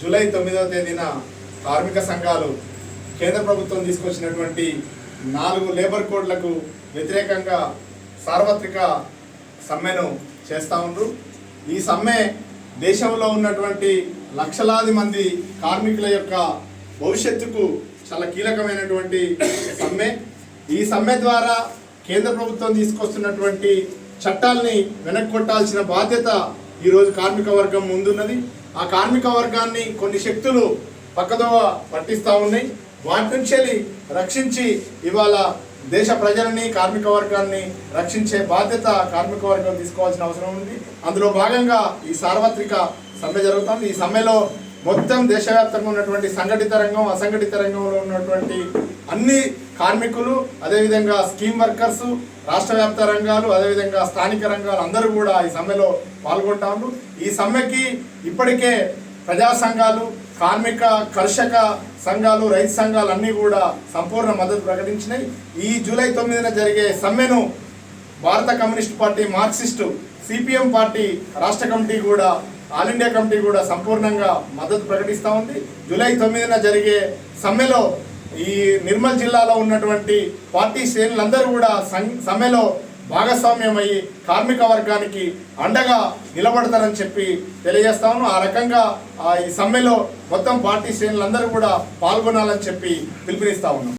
July తొమ్మిదవ తేదీన కార్మిక సంఘాలు కేంద్ర ప్రభుత్వం తీసుకొచ్చినటువంటి నాలుగు లేబర్ కోడ్లకు వ్యతిరేకంగా సార్వత్రిక సమ్మెను చేస్తూ ఉండ్రు. ఈ సమ్మె దేశంలో ఉన్నటువంటి లక్షలాది మంది కార్మికుల యొక్క భవిష్యత్తుకు చాలా కీలకమైనటువంటి సమ్మె. ఈ సమ్మె ద్వారా కేంద్ర ప్రభుత్వం తీసుకొస్తున్నటువంటి చట్టాల్ని వెనక్కొట్టాల్సిన బాధ్యత ఈరోజు కార్మిక వర్గం ముందున్నది. ఆ కార్మిక వర్గాన్ని కొన్ని శక్తులు పక్కదోవ పట్టిస్తూ ఉన్నాయి. వాటి నుంచి రక్షించి ఇవాళ దేశ ప్రజలని కార్మిక వర్గాన్ని రక్షించే బాధ్యత కార్మిక వర్గం తీసుకోవాల్సిన అవసరం ఉంది. అందులో భాగంగా ఈ సార్వత్రిక సమ్మె జరుగుతుంది. ఈ సమ్మెలో మొత్తం దేశవ్యాప్తంగా ఉన్నటువంటి సంఘటిత రంగం అసంఘటిత రంగంలో ఉన్నటువంటి అన్ని కార్మికులు అదేవిధంగా స్కీమ్ వర్కర్స్ రాష్ట్ర వ్యాప్త రంగాలు అదేవిధంగా స్థానిక రంగాలు అందరూ కూడా ఈ సమ్మెలో పాల్గొంటాము. ఈ సమ్మెకి ఇప్పటికే ప్రజా సంఘాలు కార్మిక కర్షక సంఘాలు రైతు సంఘాలు అన్నీ కూడా సంపూర్ణ మద్దతు ప్రకటించినాయి. ఈ జూలై తొమ్మిదిన జరిగే సమ్మెను భారత communist party Marxist CPM party రాష్ట్ర కమిటీ కూడా ఆల్ ఇండియా కమిటీ కూడా సంపూర్ణంగా మద్దతు ప్రకటిస్తూ ఉంది. జూలై తొమ్మిదిన జరిగే సమ్మెలో ఈ నిర్మల్ జిల్లాలో ఉన్నటువంటి పార్టీ శ్రేణులందరూ కూడా సం- సమ్మెలో భాగస్వామ్యమయ్యి కార్మిక వర్గానికి అండగా నిలబడతారని చెప్పి తెలియజేస్తాను ఆ రకంగా ఆ ఈ సమ్మెలో మొత్తం పార్టీ శ్రేణులందరూ కూడా పాల్గొనాలని చెప్పి పిలుపునిస్తా ఉన్నాం.